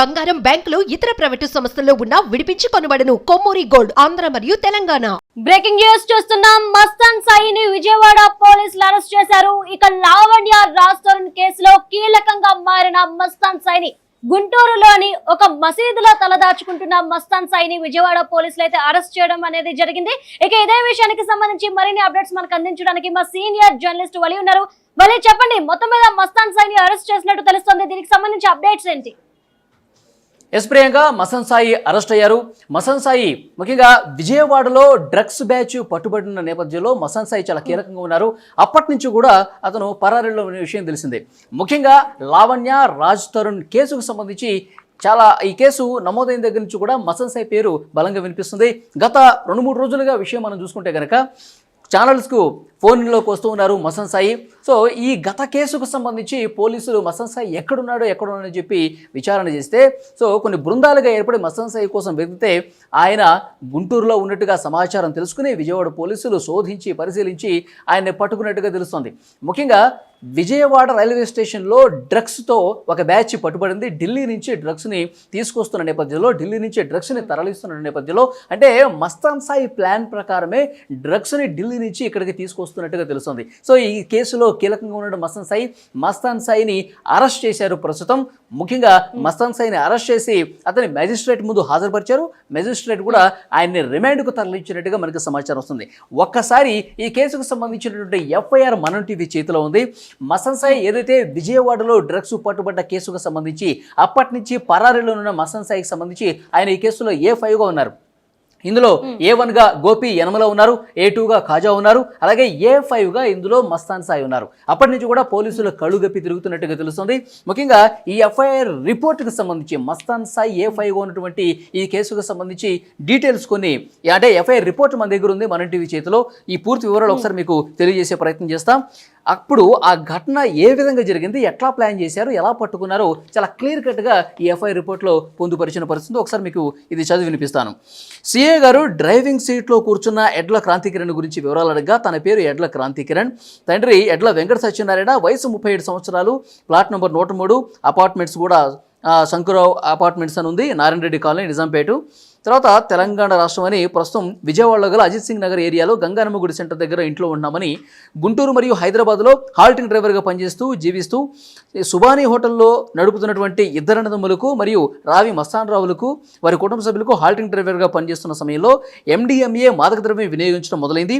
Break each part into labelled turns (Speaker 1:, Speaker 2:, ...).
Speaker 1: బంగారం బ్యాంకులు ఇతర ప్రైవేటు సంస్థల్లో ఉన్న విడిపించి కొనబడను కొమ్మూరి గోల్డ్ ఆంధ్ర మరియు తెలంగాణ.
Speaker 2: బ్రేకింగ్ న్యూస్ చూస్తున్నాం. మస్తాన్ సాయిని విజయవాడ పోలీసులు అరెస్ట్ చేశారు. ఇక లావణ్య రాజ్ కేసులో కీలకంగా మారిన మస్తాన్ సాయిని గుంటూరులోని ఒక మసీదులో తలదాచుకుంటున్న మస్తాన్ సాయిని విజయవాడ పోలీసులు అయితే అరెస్ట్ చేయడం అనేది జరిగింది. ఇక ఇదే విషయానికి సంబంధించి మరిన్ని అప్డేట్స్ మనకు అందించడానికి మా సీనియర్ జర్నలిస్ట్ వలి ఉన్నారు. వలి చెప్పండి మొత్తం మీద మస్తాన్ సాయిని అరెస్ట్ చేసినట్టు తెలుస్తుంది. దీనికి సంబంధించి అప్డేట్స్ ఏంటి?
Speaker 3: ఎస్ ప్రియాంక మసన్ సాయి అరెస్ట్ అయ్యారు. మసన్ సాయి ముఖ్యంగా విజయవాడలో డ్రగ్స్ బ్యాచ్ పట్టుబడిన నేపథ్యంలో మసన్ సాయి చాలా కీలకంగా ఉన్నారు. అప్పటి నుంచి కూడా అతను పరారీలో ఉన్న విషయం తెలిసిందే. ముఖ్యంగా లావణ్య రాజ్ తరుణ్ కేసుకు సంబంధించి చాలా ఈ కేసు నమోదైన దగ్గర నుంచి కూడా మసన్ సాయి పేరు బలంగా వినిపిస్తుంది. గత రెండు మూడు రోజులుగా విషయం మనం చూసుకుంటే కనుక ఛానల్స్కు ఫోన్లోకి వస్తూ ఉన్నారు మసన్ సాయి. సో ఈ గత కేసుకు సంబంధించి పోలీసులు మసన్ సాయి ఎక్కడున్నాడో ఎక్కడున్నాడని చెప్పి విచారణ చేస్తే సో కొన్ని బృందాలుగా ఏర్పడి మసన్ సాయి కోసం వెతికితే ఆయన గుంటూరులో ఉన్నట్టుగా సమాచారం తెలుసుకుని విజయవాడ పోలీసులు శోధించి పరిశీలించి ఆయన్ని పట్టుకున్నట్టుగా తెలుస్తోంది. ముఖ్యంగా విజయవాడ రైల్వే స్టేషన్లో డ్రగ్స్తో ఒక బ్యాచ్ పట్టుబడింది. ఢిల్లీ నుంచి డ్రగ్స్ని తీసుకొస్తున్న నేపథ్యంలో ఢిల్లీ నుంచి డ్రగ్స్ని తరలిస్తున్న నేపథ్యంలో అంటే మస్తాన్ సాయి ప్లాన్ ప్రకారమే డ్రగ్స్ని ఢిల్లీ నుంచి ఇక్కడికి తీసుకొస్తున్నట్టుగా తెలుస్తుంది. సో ఈ కేసులో కీలకంగా ఉన్నాడు మస్తాన్ సాయి మస్తాన్ సాయిని అరెస్ట్ చేశారు ప్రస్తుతం. ముఖ్యంగా మస్తాన్ సాయిని అరెస్ట్ చేసి అతని మెజిస్ట్రేట్ ముందు హాజరుపరిచారు. మెజిస్ట్రేట్ కూడా ఆయన్ని రిమాండ్కు తరలించినట్టుగా మనకు సమాచారం వస్తుంది. ఒక్కసారి ఈ కేసుకు సంబంధించినటువంటి ఎఫ్ఐఆర్ మనం టీవీ చేతిలో ఉంది. మస్తాన్ సాయి ఏదైతే విజయవాడలో డ్రగ్స్ పట్టుబడ్డ కేసుకు సంబంధించి అప్పటి నుంచి పరారీలో ఉన్న మస్తాన్ సాయికి సంబంధించి ఆయన ఈ కేసులో ఏ ఫైవ్గా ఉన్నారు? ఇందులో ఏ వన్గా గోపి యనమల ఉన్నారు ఏ టూగా ఖాజా ఉన్నారు అలాగే ఏ ఫైవ్గా ఇందులో మస్తాన్ సాయి ఉన్నారు. అప్పటి నుంచి కూడా పోలీసులు కళ్ళు గప్పి తిరుగుతున్నట్టుగా తెలుస్తుంది. ముఖ్యంగా ఈ ఎఫ్ఐఆర్ రిపోర్ట్కి సంబంధించి మస్తాన్ సాయి ఏ ఫైవ్గా ఉన్నటువంటి ఈ కేసుకు సంబంధించి డీటెయిల్స్ కొన్ని అంటే ఎఫ్ఐఆర్ రిపోర్ట్ మన దగ్గర ఉంది మన టీవీ చేతిలో. ఈ పూర్తి వివరాలు ఒకసారి మీకు తెలియజేసే ప్రయత్నం చేస్తాం. అప్పుడు ఆ ఘటన ఏ విధంగా జరిగింది ఎట్లా ప్లాన్ చేశారు ఎలా పట్టుకున్నారో చాలా క్లియర్ కట్గా ఈ ఎఫ్ఐఆర్ రిపోర్ట్లో పొందుపరిచిన పరిస్థితి. ఒకసారి మీకు ఇది చదివి వినిపిస్తాను. సిఏ గారు డ్రైవింగ్ సీట్లో కూర్చున్న ఎడ్ల క్రాంతికిరణ్ గురించి వివరాలు అడగా తన పేరు ఎడ్ల క్రాంతికిరణ్. తండ్రి ఎడ్ల వెంకట సత్యనారాయణ. వయసు ముప్పై ఏడు సంవత్సరాలు. ప్లాట్ నెంబర్ నూట మూడు. అపార్ట్మెంట్స్ కూడా శంకరావు అపార్ట్మెంట్స్ అని ఉంది. నారాయణ రెడ్డి కాలనీ నిజాంపేట. తర్వాత తెలంగాణ రాష్ట్రం అని ప్రస్తుతం విజయవాడలో గల అజిత్ సింగ్ నగర్ ఏరియాలో గంగానమ్మ గుడి సెంటర్ దగ్గర ఇంట్లో ఉన్నామని గుంటూరు మరియు హైదరాబాద్లో హాల్టింగ్ డ్రైవర్గా పనిచేస్తూ జీవిస్తూ ఈ సుబానీ హోటల్లో నడుపుతున్నటువంటి ఇద్దరు అన్నదమ్ములకు మరియు రావి మస్తాన్ రావులకు వారి కుటుంబ సభ్యులకు హాల్టింగ్ డ్రైవర్గా పనిచేస్తున్న సమయంలో ఎండిఎంఏ మాదక ద్రవ్యం వినియోగించడం మొదలైంది.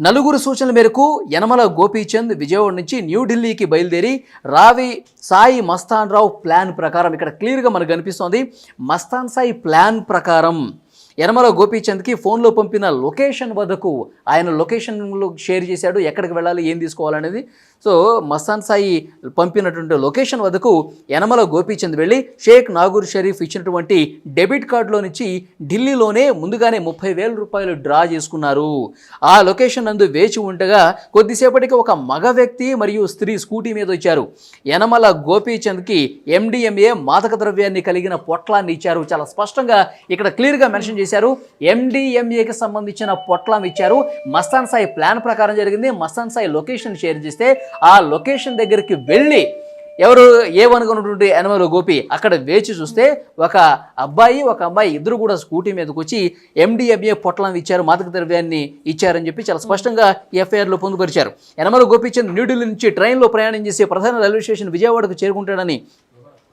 Speaker 3: నలుగురు సూచనల మేరకు యనమల గోపీచంద్ విజయవాడ నుంచి న్యూఢిల్లీకి బయలుదేరి రావి సాయి మస్తాన్ రావు ప్లాన్ ప్రకారం ఇక్కడ క్లియర్గా మనకు కనిపిస్తోంది. మస్తాన్ సాయి ప్లాన్ ప్రకారం యనమల గోపీచంద్కి ఫోన్లో పంపిన లొకేషన్ వద్దకు. ఆయన లొకేషన్లో షేర్ చేశాడు ఎక్కడికి వెళ్ళాలి ఏం తీసుకోవాలనేది. సో మస్తాన్ సాయి పంపినటువంటి లొకేషన్ వద్దకు యనమల గోపీచంద్ వెళ్ళి షేక్ నాగూర్ షరీఫ్ ఇచ్చినటువంటి డెబిట్ కార్డులో నుంచి ఢిల్లీలోనే ముందుగానే ముప్పై వేల రూపాయలు డ్రా చేసుకున్నారు. ఆ లొకేషన్ నందు వేచి ఉండగా కొద్దిసేపటికి ఒక మగ వ్యక్తి మరియు స్త్రీ స్కూటీ మీద వచ్చారు. యనమల గోపీచంద్కి ఎండిఎంఏ మాదక ద్రవ్యాన్ని కలిగిన పొట్లాన్ని ఇచ్చారు. చాలా స్పష్టంగా ఇక్కడ క్లియర్గా మెన్షన్ చేశారు. ఎండిఎంఏకి సంబంధించిన పొట్లం ఇచ్చారు. మస్తాన్ సాయి ప్లాన్ ప్రకారం జరిగింది. మస్తాన్ సాయి లొకేషన్ షేర్ చేస్తే ఆ లొకేషన్ దగ్గరికి వెళ్ళి ఎవరు ఏమనుకున్నటువంటి యనమల గోపి అక్కడ వేచి చూస్తే ఒక అబ్బాయి ఒక అమ్మాయి ఇద్దరు కూడా స్కూటీ మీదకి వచ్చి ఎండిఎంఏ పొట్లం ఇచ్చారు. మాదక ద్రవ్యాన్ని ఇచ్చారని చెప్పి చాలా స్పష్టంగా ఎఫ్ఐఆర్లో పొందుపరిచారు. యనమల గోపిచంద్ న్యూఢిల్లీ నుంచి ట్రైన్లో ప్రయాణం చేసే ప్రధాన రైల్వే స్టేషన్ విజయవాడకు చేరుకుంటాడని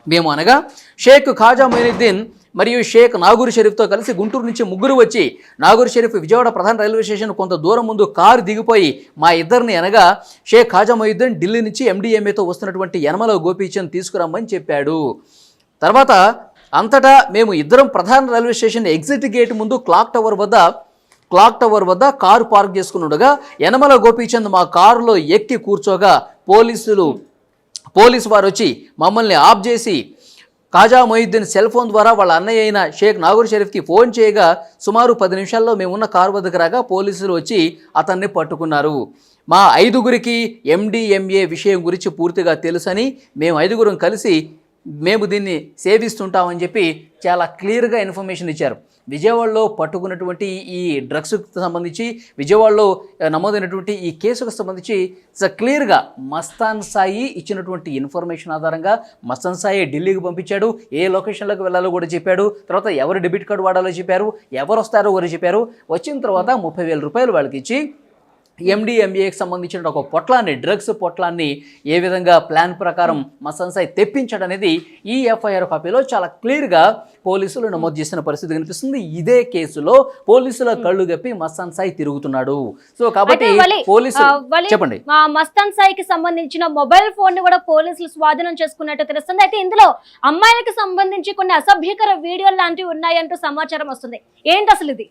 Speaker 3: మేము అనగా షేక్ ఖాజా మొయినుద్దీన్ మరియు షేక్ నాగూర్ షరీఫ్తో కలిసి గుంటూరు నుంచి ముగ్గురు వచ్చి నాగూర్ షరీఫ్ విజయవాడ ప్రధాన రైల్వే స్టేషన్ కొంత దూరం ముందు కారు దిగిపోయి మా ఇద్దరిని అనగా షేక్ ఖాజా మొయిద్దీన్ ఢిల్లీ నుంచి ఎండిఎంఏతో వస్తున్నటువంటి యనమల గోపీచంద్ తీసుకురమ్మని చెప్పాడు. తర్వాత అంతటా మేము ఇద్దరం ప్రధాన రైల్వే స్టేషన్ ఎగ్జిట్ గేట్ ముందు క్లాక్ టవర్ వద్ద క్లాక్ టవర్ వద్ద కారు పార్క్ చేసుకుని ఉండగా యనమల గోపీచంద్ మా కారులో ఎక్కి కూర్చోగా పోలీసులు పోలీసు వారు వచ్చి మమ్మల్ని ఆఫ్ చేసి కాజా మొయిద్దీన్ సెల్ ఫోన్ ద్వారా వాళ్ళ అన్నయ్య అయిన షేక్ నాగూర్ షరీఫ్కి ఫోన్ చేయగా సుమారు పది నిమిషాల్లో మేమున్న కారు వద్దకు రాగా పోలీసులు వచ్చి అతన్ని పట్టుకున్నారు. మా ఐదుగురికి ఎండిఎంఏ విషయం గురించి పూర్తిగా తెలుసని మేము ఐదుగురం కలిసి మేము దీన్ని సేవిస్తుంటామని చెప్పి చాలా క్లియర్గా ఇన్ఫర్మేషన్ ఇచ్చారు. విజయవాడలో పట్టుకున్నటువంటి ఈ డ్రగ్స్కి సంబంధించి విజయవాడలో నమోదైనటువంటి ఈ కేసుకు సంబంధించి స- క్లియర్గా మస్తాన్ సాయి ఇచ్చినటువంటి ఇన్ఫర్మేషన్ ఆధారంగా మస్తాన్ సాయి ఢిల్లీకి పంపించాడు. ఏ లొకేషన్లకు వెళ్ళాలో కూడా చెప్పాడు. తర్వాత ఎవరు డెబిట్ కార్డు వాడాలో చెప్పారు. ఎవరు వస్తారో కూడా చెప్పారు. వచ్చిన తర్వాత ముప్పై వేల రూపాయలు వాళ్ళకి ఇచ్చి ఎండిఎంఏకి సంబంధించిన ఒక పొట్లాన్ని డ్రగ్స్ పొట్లాన్ని ఏ విధంగా ప్లాన్ ప్రకారం మసన్సాయి తెప్పించడం అనేది ఈ ఎఫ్ఐఆర్ కాపీలో చాలా క్లియర్గా పోలీసులు నమోదు చేసిన పరిస్థితి కనిపిస్తుంది. ఇదే కేసులో పోలీసుల కళ్ళు గప్పి మస్తాన్ సాయి తిరుగుతున్నాడు. సో కాబట్టి పోలీసులు చెప్పండి.
Speaker 2: మస్తాన్ సాయికి సంబంధించిన మొబైల్ ఫోన్ని కూడా పోలీసులు స్వాధీనం చేసుకున్నట్టు తెలుస్తుంది. అయితే ఇందులో అమ్మాయిలకు సంబంధించి కొన్ని అసభ్యకర వీడియోలు లాంటివి ఉన్నాయంటూ సమాచారం వస్తుంది. ఏంటి అసలు ఇది?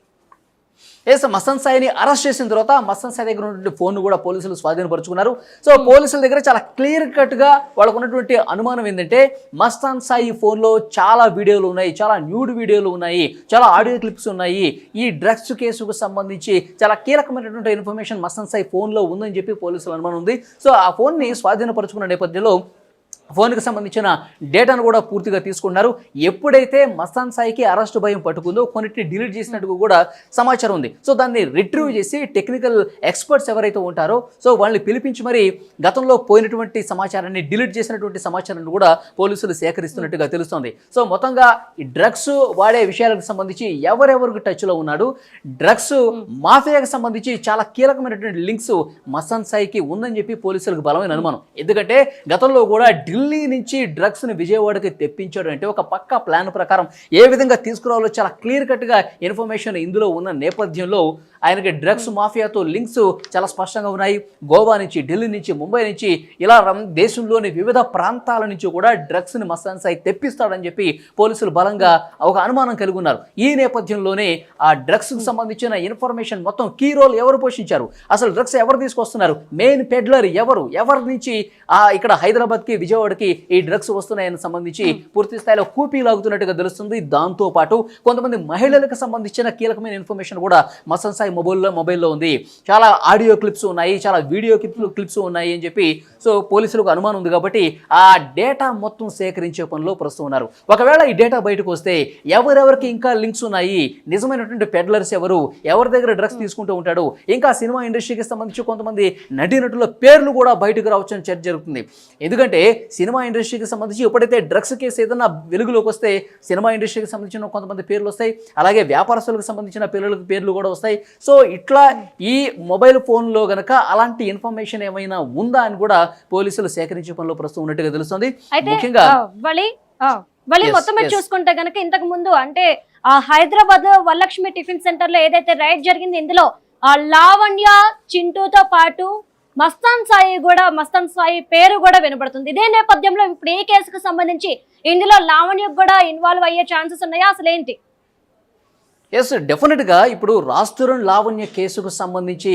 Speaker 3: ఎస్ మస్తన్ సాయిని అరెస్ట్ చేసిన తర్వాత మసన్ సాయి దగ్గర ఉన్నటువంటి ఫోన్ కూడా పోలీసులు స్వాధీనపరుచుకున్నారు. సో పోలీసుల దగ్గర చాలా క్లియర్ కట్గా వాళ్ళకు ఉన్నటువంటి అనుమానం ఏంటంటే మస్తాన్ సాయి ఫోన్లో చాలా వీడియోలు ఉన్నాయి చాలా న్యూడ్ వీడియోలు ఉన్నాయి చాలా ఆడియో క్లిప్స్ ఉన్నాయి. ఈ డ్రగ్స్ కేసుకు సంబంధించి చాలా కీలకమైనటువంటి ఇన్ఫర్మేషన్ మస్తాన్ సాయి ఫోన్లో ఉందని చెప్పి పోలీసుల అనుమానం ఉంది. సో ఆ ఫోన్ని స్వాధీనపరుచుకున్న నేపథ్యంలో ఫోన్కి సంబంధించిన డేటాను కూడా పూర్తిగా తీసుకున్నారు. ఎప్పుడైతే మస్తాన్ సాయికి అరెస్ట్ భయం పట్టుకుందో కొన్నిటిని డిలీట్ చేసినట్టు కూడా సమాచారం ఉంది. సో దాన్ని రిట్రీవ్ చేసి టెక్నికల్ ఎక్స్పర్ట్స్ ఎవరైతే ఉంటారో సో వాళ్ళని పిలిపించి మరి గతంలో పోయినటువంటి సమాచారాన్ని డిలీట్ చేసినటువంటి సమాచారాన్ని కూడా పోలీసులు సేకరిస్తున్నట్టుగా తెలుస్తోంది. సో మొత్తంగా ఈ డ్రగ్స్ వాడే విషయాలకు సంబంధించి ఎవరెవరికి టచ్లో ఉన్నాడు డ్రగ్స్ మాఫియాకి సంబంధించి చాలా కీలకమైనటువంటి లింక్స్ మస్తాన్ సాయికి ఉందని చెప్పి పోలీసులకు బలమైన అనుమానం. ఎందుకంటే గతంలో కూడా ఢిల్లీ నుంచి డ్రగ్స్ని విజయవాడకి తెప్పించాడు అంటే ఒక పక్క ప్లాన్ ప్రకారం ఏ విధంగా తీసుకురావాలో చాలా క్లియర్ కట్గా ఇన్ఫర్మేషన్ ఇందులో ఉన్న నేపథ్యంలో ఆయనకి డ్రగ్స్ మాఫియాతో లింక్స్ చాలా స్పష్టంగా ఉన్నాయి. గోవా నుంచి ఢిల్లీ నుంచి ముంబై నుంచి ఇలా దేశంలోని వివిధ ప్రాంతాల నుంచి కూడా డ్రగ్స్ని మస్తాన్ సాయి తెప్పిస్తాడని చెప్పి పోలీసులు బలంగా ఒక అనుమానం కలిగి ఉన్నారు. ఈ నేపథ్యంలోనే ఆ డ్రగ్స్కి సంబంధించిన ఇన్ఫర్మేషన్ మొత్తం కీ రోల్ ఎవరు పోషించారు? అసలు డ్రగ్స్ ఎవరు తీసుకొస్తున్నారు? మెయిన్ పెడ్లర్ ఎవరు? ఎవరి నుంచి ఆ ఇక్కడ హైదరాబాద్కి విజయవాడకి ఈ డ్రగ్స్ వస్తున్నాయని సంబంధించి పూర్తి స్థాయిలో కూపీ లాగుతున్నట్టుగా తెలుస్తుంది. దాంతో పాటు కొంతమంది మహిళలకు సంబంధించిన కీలకమైన ఇన్ఫర్మేషన్ కూడా మసన్ సాయి మొబైల్లో మొబైల్లో ఉంది. చాలా ఆడియో క్లిప్స్ ఉన్నాయి చాలా వీడియో క్లిప్స్ క్లిప్స్ ఉన్నాయి అని చెప్పి సో పోలీసులకు అనుమానం ఉంది కాబట్టి ఆ డేటా మొత్తం సేకరించే పనిలో ప్రస్తుతం ఉన్నారు. ఒకవేళ ఈ డేటా బయటకు వస్తే ఎవరెవరికి ఇంకా లింక్స్ ఉన్నాయి? నిజమైనటువంటి పెడ్లర్స్ ఎవరు? ఎవరి దగ్గర డ్రగ్స్ తీసుకుంటూ ఉంటాడు? ఇంకా సినిమా ఇండస్ట్రీకి సంబంధించి కొంతమంది నటీనటుల పేర్లు కూడా బయటకు రావచ్చని చర్చ జరుగుతుంది. ఎందుకంటే సినిమా ఇండస్ట్రీకి సంబంధించి ఎప్పుడైతే డ్రగ్స్ కేసు ఏదైనా వెలుగులోకి వస్తే సినిమా ఇండస్ట్రీకి సంబంధించిన కొంతమంది పేర్లు వస్తాయి అలాగే వ్యాపారస్తులకు సంబంధించిన పేర్లకు పేర్లు కూడా వస్తాయి సో ఇట్లా ఈ మొబైల్ ఫోన్లో గనక అలాంటి ఇన్ఫర్మేషన్ ఏమైనా ఉందా అని కూడా పోలీసులు సేకరించే పనిలో ప్రస్తుతం ఉన్నట్టుగా తెలుస్తుంది
Speaker 2: అయితే
Speaker 3: ముఖ్యంగా Yes,
Speaker 2: మొత్తం మీద
Speaker 3: yes.
Speaker 2: చూసుకుంటే గనక ఇంతకు ముందు అంటే ఆ హైదరాబాద్లో వరలక్ష్మి టిఫిన్ సెంటర్లో ఏదైతే రైడ్ జరిగింది ఇందులో ఆ లావణ్య చింటూతో పాటు మస్తాన్ సాయి కూడా మస్తాన్ సాయి పేరు కూడా వినబడుతుంది. ఇదే నేపథ్యంలో ఇప్పుడు ఈ కేసుకు సంబంధించి ఇందులో లావణ్యకు కూడా ఇన్వాల్వ్ అయ్యే ఛాన్సెస్ ఉన్నాయా? అసలు ఏంటి?
Speaker 3: ఎస్ డెఫినెట్గా ఇప్పుడు రాస్తురన్ లావణ్య కేసుకు సంబంధించి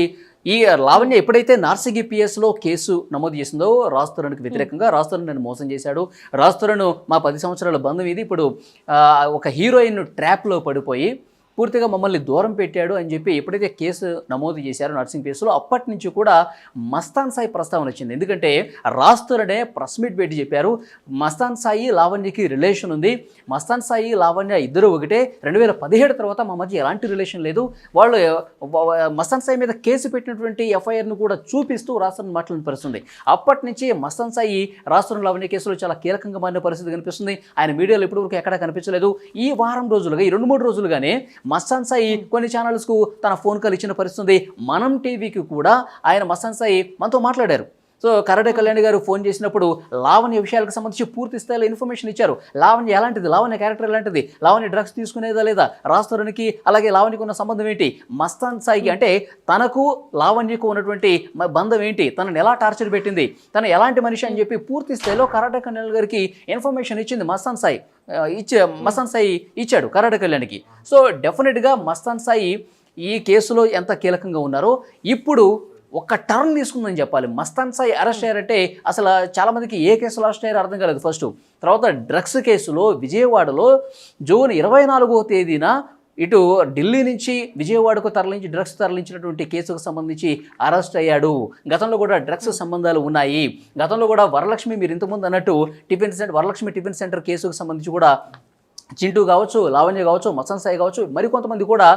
Speaker 3: ఈ లావణ్య ఎప్పుడైతే నార్సిగి పిఎస్లో కేసు నమోదు చేసిందో రాస్తురణ్కి వ్యతిరేకంగా రాస్తురణ్ నన్ను మోసం చేశాడు. రాస్తురణ్ మా పది సంవత్సరాల బంధం ఇది ఇప్పుడు ఒక హీరోయిన్ ట్రాప్లో పడిపోయి పూర్తిగా మమ్మల్ని దూరం పెట్టాడు అని చెప్పి ఎప్పుడైతే కేసు నమోదు చేశారో నర్సింగ్ కేసులో అప్పటి నుంచి కూడా మస్తాన్ సాయి ప్రస్తావన వచ్చింది. ఎందుకంటే రాస్తురనే ప్రెస్ మీట్ పెట్టి చెప్పారు మస్తాన్ సాయి లావణ్యకి రిలేషన్ ఉంది. మస్తాన్ సాయి లావణ్య ఇద్దరు ఒకటే. రెండు వేల పదిహేడు తర్వాత మా మధ్య ఎలాంటి రిలేషన్ లేదు. వాళ్ళు మస్తాన్ సాయి మీద కేసు పెట్టినటువంటి ఎఫ్ఐఆర్ను కూడా చూపిస్తూ రాష్ట్రం మాట్లాడిన పరిస్థితుంది అప్పటి నుంచి మస్తాన్ సాయి రాష్ట్రం లావణ్య కేసులో చాలా కీలకంగా మారిన పరిస్థితి కనిపిస్తుంది. ఆయన మీడియాలో ఇప్పటివరకు ఎక్కడా కనిపించలేదు. ఈ వారం రోజులుగా ఈ రెండు మూడు రోజులుగానే మస్తాన్ సాయి కొన్ని ఛానల్స్కు తన ఫోన్ కాల్ ఇచ్చిన పరిస్థితుంది. మనం టీవీకి కూడా ఆయన మస్తాన్ సాయి మనతో మాట్లాడారు. సో కరడే కళ్యాణ్ గారు ఫోన్ చేసినప్పుడు లావణ్య విషయాలకు సంబంధించి పూర్తి స్థాయిలో ఇన్ఫర్మేషన్ ఇచ్చారు. లావణ్య ఎలాంటిది? లావణ్య క్యారెక్టర్ ఎలాంటిది? లావణ్య డ్రగ్స్ తీసుకునేదా లేదా? రాస్తురానికి అలాగే లావణ్యకు ఉన్న సంబంధం ఏంటి? మస్తాన్ సాయికి అంటే తనకు లావణ్యకు ఉన్నటువంటి బంధం ఏంటి? తనని ఎలా టార్చర్ పెట్టింది? తను ఎలాంటి మనిషి అని చెప్పి పూర్తి స్థాయిలో కరాటే కళ్యాణ్ గారికి ఇన్ఫర్మేషన్ ఇచ్చింది మస్తాన్ సాయి. ఇచ్చే మస్తాన్ సాయి ఇచ్చాడు కరాటే కళ్యాణ్కి. సో డెఫినెట్గా మస్తాన్ సాయి ఈ కేసులో ఎంత కీలకంగా ఉన్నారో ఇప్పుడు ఒక టర్న్ తీసుకుందని చెప్పాలి. మస్తాన్ సాయి అరెస్ట్ అయ్యారంటే అసలు చాలామందికి ఏ కేసులో అరెస్ట్ అయ్యారో అర్థం కాలేదు ఫస్ట్. తర్వాత డ్రగ్స్ కేసులో విజయవాడలో జూన్ ఇరవై నాలుగో తేదీన ఇటు ఢిల్లీ నుంచి విజయవాడకు తరలించి డ్రగ్స్ తరలించినటువంటి కేసుకు సంబంధించి అరెస్ట్ అయ్యాడు. గతంలో కూడా డ్రగ్స్ సంబంధాలు ఉన్నాయి. గతంలో కూడా వరలక్ష్మి మీరు ఇంతకుముందు అన్నట్టు tiffin center Varalakshmi tiffin center కేసుకు సంబంధించి కూడా చింటూ కావచ్చు లావణ్య కావచ్చు మసన్ సాయి కావచ్చు మరికొంతమంది కూడా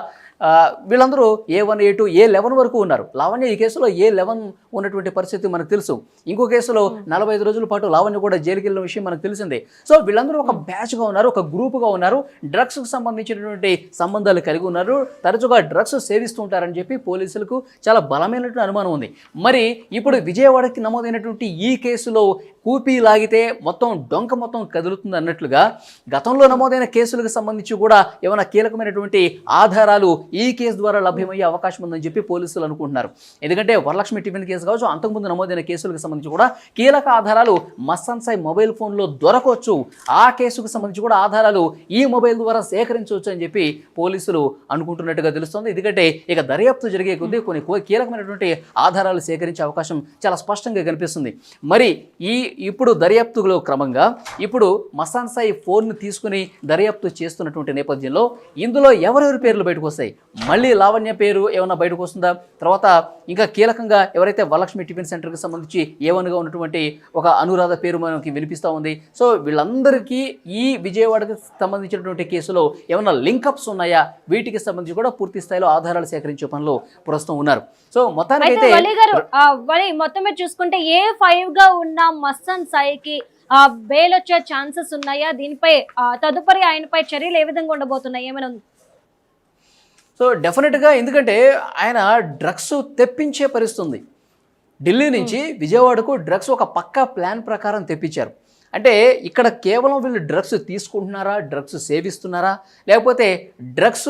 Speaker 3: వీళ్ళందరూ A one A two A eleven వరకు ఉన్నారు. లావణ్య ఈ కేసులో ఏ లెవెన్ ఉన్నటువంటి పరిస్థితి మనకు తెలుసు. ఇంకో కేసులో నలభై ఐదు రోజుల పాటు లావణ్య కూడా జైలుకి వెళ్ళిన విషయం మనకు తెలిసిందే. సో వీళ్ళందరూ ఒక బ్యాచ్గా ఉన్నారు ఒక గ్రూపుగా ఉన్నారు డ్రగ్స్కి సంబంధించినటువంటి సంబంధాలు కలిగి ఉన్నారు తరచుగా డ్రగ్స్ సేవిస్తూ ఉంటారని చెప్పి పోలీసులకు చాలా బలమైనటువంటి అనుమానం ఉంది. మరి ఇప్పుడు విజయవాడకి నమోదైనటువంటి ఈ కేసులో కూపీ లాగితే మొత్తం డొంక మొత్తం కదులుతుంది అన్నట్లుగా గతంలో నమోదైన కేసులకు సంబంధించి కూడా ఏమైనా కీలకమైనటువంటి ఆధారాలు ఈ కేసు ద్వారా లభ్యమయ్యే అవకాశం ఉందని చెప్పి పోలీసులు అనుకుంటున్నారు. ఎందుకంటే వరలక్ష్మి టిఫిన్ కేసు కావచ్చు. అంతకుముందు నమోదైన కేసులకు సంబంధించి కూడా కీలక ఆధారాలు మస్సన్సాయి మొబైల్ ఫోన్లో దొరకవచ్చు ఆ కేసుకు సంబంధించి కూడా ఆధారాలు ఈ మొబైల్ ద్వారా సేకరించవచ్చు అని చెప్పి పోలీసులు అనుకుంటున్నట్టుగా తెలుస్తోంది. ఎందుకంటే ఇక దర్యాప్తు జరిగే కొద్దీ కొన్ని కీలకమైనటువంటి ఆధారాలు సేకరించే అవకాశం చాలా స్పష్టంగా కనిపిస్తుంది. మరి ఈ ఇప్పుడు దర్యాప్తులో క్రమంగా ఇప్పుడు మసాన్సాయి ఫోన్ను తీసుకుని దర్యాప్తు చేస్తున్నటువంటి నేపథ్యంలో ఇందులో ఎవరెవరి పేర్లు బయటకు వస్తాయి? మళ్ళీ లావణ్య పేరు ఏమైనా బయటకు వస్తుందా? తర్వాత ఇంకా కీలకంగా ఎవరైతే వరలక్ష్మి టిఫిన్ సెంటర్కి సంబంధించి ఏవన్గా ఉన్నటువంటి ఒక అనురాధ పేరు మనకి వినిపిస్తూ ఉంది. సో వీళ్ళందరికీ ఈ విజయవాడకి సంబంధించినటువంటి కేసులో ఏమైనా లింకప్స్ ఉన్నాయా? వీటికి సంబంధించి కూడా పూర్తి స్థాయిలో ఆధారాలు సేకరించే పనిలో ప్రస్తుతం ఉన్నారు. సో
Speaker 2: అయితే
Speaker 3: మొత్తానికైతే
Speaker 2: మొత్తం చూసుకుంటే ఏ ఫైవ్గా ఉన్న మస్తన్ సాయికి బెయిల్ వచ్చే ఛాన్సెస్ ఉన్నాయా? దీనిపై తదుపరి ఆయనపై చర్యలు ఏ విధంగా ఉండబోతున్నాయి? ఏమైనా?
Speaker 3: సో డెఫినెట్గా ఎందుకంటే ఆయన డ్రగ్స్ తెప్పించే పరిస్థితుంది ఢిల్లీ నుంచి విజయవాడకు డ్రగ్స్ ఒక పక్కా ప్లాన్ ప్రకారం తెప్పించారు. అంటే ఇక్కడ కేవలం వీళ్ళు డ్రగ్స్ తీసుకుంటున్నారా డ్రగ్స్ సేవిస్తున్నారా? లేకపోతే డ్రగ్స్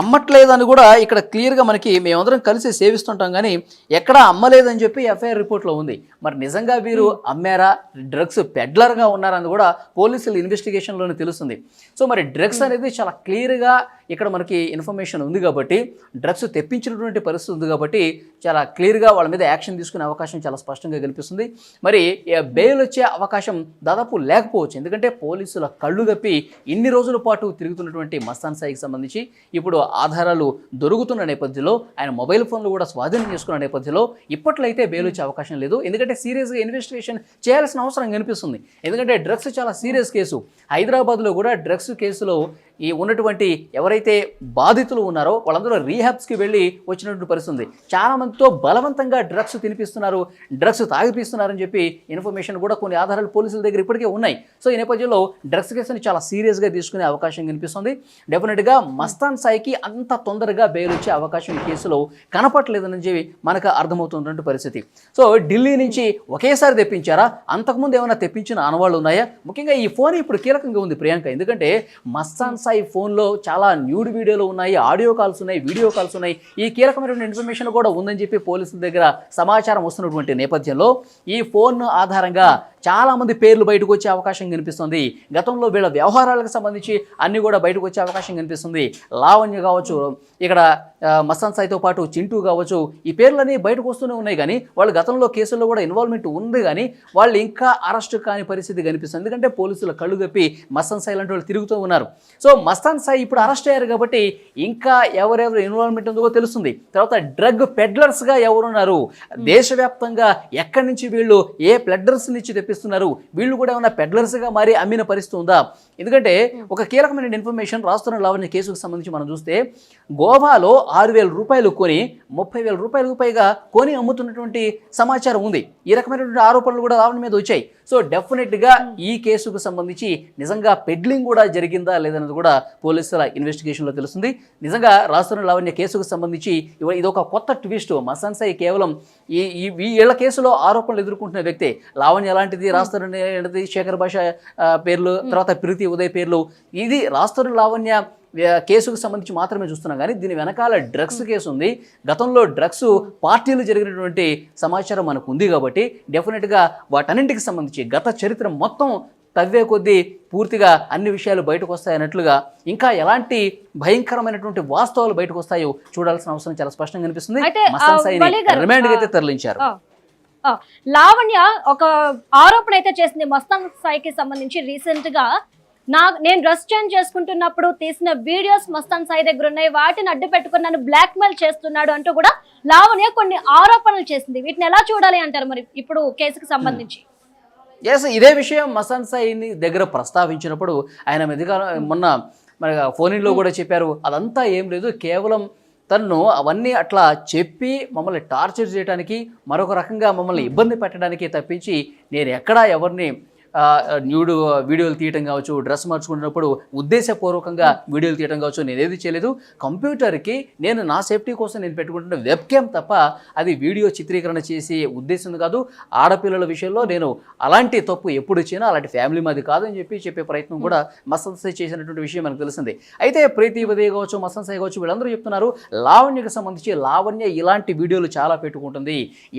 Speaker 3: అమ్మట్లేదని కూడా ఇక్కడ క్లియర్గా మనకి మేమందరం కలిసి సేవిస్తుంటాం కానీ ఎక్కడా అమ్మలేదని చెప్పి ఎఫ్ఐఆర్ రిపోర్ట్లో ఉంది. మరి నిజంగా వీరు అమ్మారా? డ్రగ్స్ పెడ్లర్గా ఉన్నారని కూడా పోలీసులు ఇన్వెస్టిగేషన్లోనే తెలుస్తుంది. సో మరి డ్రగ్స్ అనేది చాలా క్లియర్గా ఇక్కడ మనకి ఇన్ఫర్మేషన్ ఉంది కాబట్టి డ్రగ్స్ తెప్పించినటువంటి పరిస్థితి ఉంది కాబట్టి చాలా క్లియర్గా వాళ్ళ మీద యాక్షన్ తీసుకునే అవకాశం చాలా స్పష్టంగా కనిపిస్తుంది. మరి బెయిల్ వచ్చే అవకాశం దాదాపు లేకపోవచ్చు. ఎందుకంటే పోలీసుల కళ్ళు గప్పి ఇన్ని రోజుల పాటు తిరుగుతున్నటువంటి మస్తాన్ సాయికి సంబంధించి ఇప్పుడు ఆధారాలు దొరుకుతున్న నేపథ్యంలో ఆయన మొబైల్ ఫోన్లు కూడా స్వాధీనం చేసుకున్న నేపథ్యంలో ఇప్పట్లో అయితే బెయిల్ వచ్చే అవకాశం లేదు. ఎందుకంటే సీరియస్గా ఇన్వెస్టిగేషన్ చేయాల్సిన అవసరం కనిపిస్తుంది. ఎందుకంటే డ్రగ్స్ చాలా సీరియస్ కేసు. హైదరాబాద్లో కూడా డ్రగ్స్ కేసులో ఈ ఉన్నటువంటి ఎవరైతే బాధితులు ఉన్నారో వాళ్ళందరూ రీహాబ్స్కి వెళ్ళి వచ్చినటువంటి పరిస్థితి ఉంది. చాలా మందితో బలవంతంగా డ్రగ్స్ తినిపిస్తున్నారు డ్రగ్స్ తాగిపిస్తున్నారని చెప్పి ఇన్ఫర్మేషన్ కూడా కొన్ని ఆధారాలు పోలీసుల దగ్గర ఇప్పటికే ఉన్నాయి. సో ఈ నేపథ్యంలో డ్రగ్స్ కేసుని చాలా సీరియస్గా తీసుకునే అవకాశం కనిపిస్తుంది. డెఫినెట్గా మస్తాన్ సాయికి అంత తొందరగా బెయిల్ వచ్చే అవకాశం ఈ కేసులో కనపట్లేదని చెప్పి మనకు అర్థమవుతున్నటువంటి పరిస్థితి. సో ఢిల్లీ నుంచి ఒకేసారి తెప్పించారా? అంతకుముందు ఏమైనా తెప్పించిన ఆనవాళ్ళు ఉన్నాయా? ముఖ్యంగా ఈ ఫోన్ ఇప్పుడు కీలకంగా ఉంది ప్రియాంక. ఎందుకంటే మస్తాన్ సాయి ఫోన్లో చాలా న్యూడ్ వీడియోలు ఉన్నాయి ఆడియో కాల్స్ ఉన్నాయి వీడియో కాల్స్ ఉన్నాయి. ఈ కీలకమైనటువంటి ఇన్ఫర్మేషన్ కూడా ఉందని చెప్పి పోలీసుల దగ్గర సమాచారం వస్తున్నటువంటి నేపథ్యంలో ఈ ఫోన్ ఆధారంగా చాలామంది పేర్లు బయటకు వచ్చే అవకాశం కనిపిస్తుంది. గతంలో వీళ్ళ వ్యవహారాలకు సంబంధించి అన్ని కూడా బయటకు వచ్చే అవకాశం కనిపిస్తుంది. లావణ్య కావచ్చు ఇక్కడ ఆ, మస్తాన్ సాయితో పాటు చింటూ కావచ్చు ఈ పేర్లన్నీ బయటకు వస్తూనే ఉన్నాయి కానీ వాళ్ళు గతంలో కేసుల్లో కూడా ఇన్వాల్వ్మెంట్ ఉంది కానీ వాళ్ళు ఇంకా అరెస్ట్ కాని పరిస్థితి కనిపిస్తుంది. ఎందుకంటే పోలీసుల కళ్ళు గప్పి మస్తాన్ సాయి లాంటి వాళ్ళు తిరుగుతూ ఉన్నారు. సో మస్తాన్ సాయి ఇప్పుడు అరెస్ట్ అయ్యారు కాబట్టి ఇంకా ఎవరెవరు ఇన్వాల్వ్మెంట్ ఉందో తెలుస్తుంది. తర్వాత డ్రగ్ పెడ్లర్స్గా ఎవరున్నారు? దేశవ్యాప్తంగా ఎక్కడి నుంచి వీళ్ళు ఏ ప్లెడ్లర్స్ నుంచి తెప్పిస్తున్నారు? వీళ్ళు కూడా ఏమైనా పెడ్లర్స్గా మారి అమ్మిన పరిస్థితి ఉందా ఎందుకంటే ఒక కీలకమైన ఇన్ఫర్మేషన్ రాస్తున్న లావణ్య కేసుకు సంబంధించి మనం చూస్తే గోవాలో ఆరు వేల రూపాయలు కొని ముప్పై వేల రూపాయలకు పైగా కొని అమ్ముతున్నటువంటి సమాచారం ఉంది. ఈ రకమైనటువంటి ఆరోపణలు కూడా లావణ్య మీద వచ్చాయి. సో డెఫినెట్గా ఈ కేసుకు సంబంధించి నిజంగా పెడ్లింగ్ కూడా జరిగిందా లేదన్నది కూడా పోలీసుల ఇన్వెస్టిగేషన్లో తెలుస్తుంది. నిజంగా రాస్తున్న లావణ్య కేసుకు సంబంధించి ఇవ- ఇది ఒక కొత్త ట్విస్ట్. మసన్సాయి కేవలం ఈ ఈ ఈ కేసులో ఆరోపణలు ఎదుర్కొంటున్న వ్యక్తే లావణ్య ఎలాంటిది రాస్తున్న శేఖర్ భాష పేర్లు తర్వాత ప్రీతి ఉదయ్ పేర్లు. ఇది రాస్తారు లావణ్య కేసుకు సంబంధించి మాత్రమే చూస్తున్నాం కానీ దీని వెనకాల డ్రగ్స్ కేసు ఉంది. గతంలో డ్రగ్స్ పార్టీలు జరిగినటువంటి సమాచారం మనకు ఉంది కాబట్టి డెఫినెట్గా వాటన్నింటికి సంబంధించి గత చరిత్ర మొత్తం తవ్వే కొద్దీ పూర్తిగా అన్ని విషయాలు బయటకు వస్తాయన్నట్లుగా ఇంకా ఎలాంటి భయంకరమైనటువంటి వాస్తవాలు బయటకు వస్తాయో చూడాల్సిన అవసరం చాలా స్పష్టంగా కనిపిస్తుంది రిమాండ్కి అయితే తరలించారు.
Speaker 2: లావణ్య ఒక ఆరోపణ అయితే చేసింది మస్తాన్ సాయికి సంబంధించి రీసెంట్గా నా నేను డ్రెస్ చేంజ్ చేసుకుంటున్నప్పుడు తీసిన వీడియోస్ మస్తాన్ సాయి దగ్గర ఉన్నాయి. వాటిని అడ్డు పెట్టుకుని నన్ను చేస్తున్నాడు అంటూ కూడా లావణ్య కొన్ని ఆరోపణలు చేసింది. వీటిని ఎలా చూడాలి అంటారు మరి ఇప్పుడు కేసుకు సంబంధించి? Hmm.
Speaker 3: ఎస్ ఇదే విషయం మసాన్ సాయిని దగ్గర ప్రస్తావించినప్పుడు ఆయన మెదిగా మొన్న మన ఫోన్లో కూడా చెప్పారు. అదంతా ఏం లేదు. కేవలం తను అవన్నీ అట్లా చెప్పి మమ్మల్ని టార్చర్ చేయడానికి మరొక రకంగా మమ్మల్ని ఇబ్బంది పెట్టడానికి తప్పించి నేను ఎక్కడా ఎవరిని న్యూడ్ వీడియోలు తీయటం కావచ్చు డ్రెస్ మార్చుకున్నప్పుడు ఉద్దేశపూర్వకంగా వీడియోలు తీయటం కావచ్చు నేను ఏది చేయలేదు. కంప్యూటర్కి నేను నా సేఫ్టీ కోసం నేను పెట్టుకుంటున్న వెబ్ క్యామ్ తప్ప అది వీడియో చిత్రీకరణ చేసే ఉద్దేశం కాదు. ఆడపిల్లల విషయంలో నేను అలాంటి తప్పు ఎప్పుడు వచ్చినా అలాంటి ఫ్యామిలీ మాది కాదని చెప్పి చెప్పే ప్రయత్నం కూడా మసన్ సై చేసినటువంటి విషయం మనకు తెలిసింది. అయితే ప్రీతి ఉదయ్ కావచ్చు మసన్ సై కావచ్చు వీళ్ళందరూ చెప్తున్నారు లావణ్యకు సంబంధించి లావణ్య ఇలాంటి వీడియోలు చాలా పెట్టుకుంటుంది.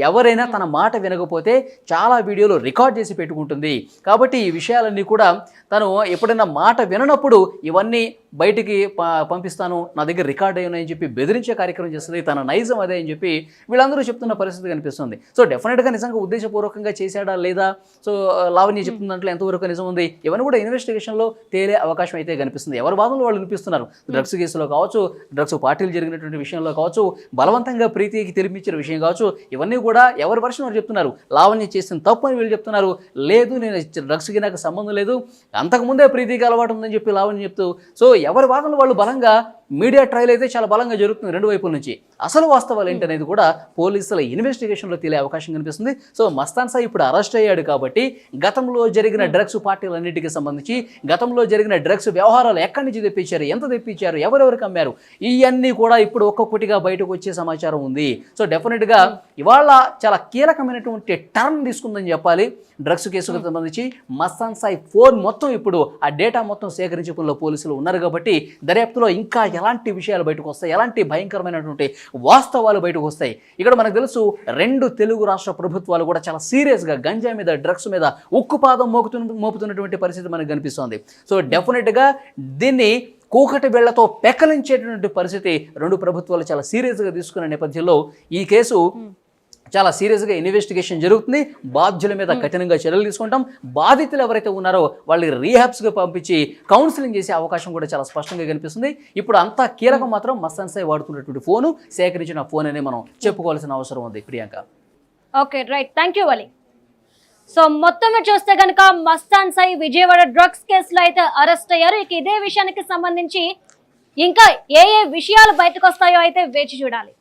Speaker 3: ఎవరైనా తన మాట వినకపోతే చాలా వీడియోలు రికార్డ్ చేసి పెట్టుకుంటుంది. కాబట్టి ఈ విషయాలన్నీ కూడా తను ఎప్పుడైనా మాట విననప్పుడు ఇవన్నీ బయటికి ప- పంపిస్తాను నా దగ్గర రికార్డ్ అయి చెప్పి బెదిరించే కార్యక్రమం చేస్తుంది తన నైజం అదే అని చెప్పి వీళ్ళందరూ చెప్తున్న పరిస్థితి కనిపిస్తుంది. సో డెఫినెట్గా నిజంగా ఉద్దేశపూర్వకంగా చేశాడా లేదా? సో లావణ్య చెప్తున్న దాంట్లో ఎంతవరకు నిజం ఉంది? ఇవన్నీ కూడా ఇన్వెస్టిగేషన్లో తేలే అవకాశం అయితే కనిపిస్తుంది. ఎవరి వాదనలు వాళ్ళు వినిపిస్తున్నారు? డ్రగ్స్ కేసులో కావచ్చు డ్రగ్స్ పార్టీలు జరిగినటువంటి విషయంలో కావచ్చు బలవంతంగా ప్రీతికి తెలిపించిన విషయం కావచ్చు ఇవన్నీ కూడా ఎవరి వర్షం వారు చెప్తున్నారు? లావణ్య చేసిన తప్పు అని వీళ్ళు చెప్తున్నారు. లేదు నేను డ్రగ్స్కి నాకు సంబంధం లేదు. అంతకుముందే ప్రీతికి అలవాటు ఉందని చెప్పి లావణ్య చెప్తూ సో ఎవరి వాదనలు వాళ్ళు బలంగా మీడియా ట్రయల్ అయితే చాలా బలంగా జరుగుతుంది రెండు వైపుల నుంచి. అసలు వాస్తవాలు ఏంటనేది కూడా పోలీసుల ఇన్వెస్టిగేషన్లో తెలియ అవకాశం కనిపిస్తుంది. సో మస్తాన్ సాయి ఇప్పుడు అరెస్ట్ అయ్యాడు కాబట్టి గతంలో జరిగిన డ్రగ్స్ పార్టీలన్నిటికీ సంబంధించి గతంలో జరిగిన డ్రగ్స్ వ్యవహారాలు ఎక్కడి నుంచి తెప్పించారు ఎంత తెప్పించారు ఎవరెవరికి అమ్మారు ఇవన్నీ కూడా ఇప్పుడు ఒక్కొక్కటిగా బయటకు వచ్చే సమాచారం ఉంది. సో డెఫినెట్గా ఇవాళ చాలా కీలకమైనటువంటి టర్న్ తీసుకుందని చెప్పాలి. డ్రగ్స్ కేసుకు సంబంధించి మస్తాన్ సాయి ఫోన్ మొత్తం ఇప్పుడు ఆ డేటా మొత్తం సేకరించే పనిలో పోలీసులు ఉన్నారు కాబట్టి దర్యాప్తులో ఇంకా ఎలాంటి విషయాలు బయటకు వస్తాయి? ఎలాంటి భయంకరమైనటువంటి వాస్తవాలు బయటకు వస్తాయి? ఇక్కడ మనకు తెలుసు రెండు తెలుగు రాష్ట్ర ప్రభుత్వాలు కూడా చాలా సీరియస్గా గంజా మీద డ్రగ్స్ మీద ఉక్కుపాదం మోపుతున్న మోపుతున్నటువంటి పరిస్థితి మనకు కనిపిస్తోంది. సో డెఫినెట్గా దీన్ని కూకటి వేళ్ళతో పెకలించేటటువంటి పరిస్థితి రెండు ప్రభుత్వాలు చాలా సీరియస్గా తీసుకున్న నేపథ్యంలో ఈ కేసు చాలా సీరియస్గా ఇన్వెస్టిగేషన్ జరుగుతుంది. బాధ్యుల మీద కఠినంగా చర్యలు తీసుకుంటాం. బాధితులు ఎవరైతే ఉన్నారో వాళ్ళకి రీహాబ్స్గా పంపించి కౌన్సిలింగ్ చేసే అవకాశం కూడా చాలా స్పష్టంగా కనిపిస్తుంది. ఇప్పుడు అంతా కీలకం మాత్రం మస్తాన్ సాయి వాడుతున్నటువంటి ఫోను. సేకరించిన ఫోన్ అని మనం చెప్పుకోవాల్సిన అవసరం ఉంది. Priyanka.
Speaker 2: Okay right. Thank you so మొత్తం చూస్తే కనుక మస్తాన్ సాయి విజయవాడ డ్రగ్స్ కేసులో అయితే అరెస్ట్ అయ్యారు. ఇక ఇదే విషయానికి సంబంధించి ఇంకా ఏ ఏ విషయాలు బయటకు వస్తాయో అయితే వేచి చూడాలి.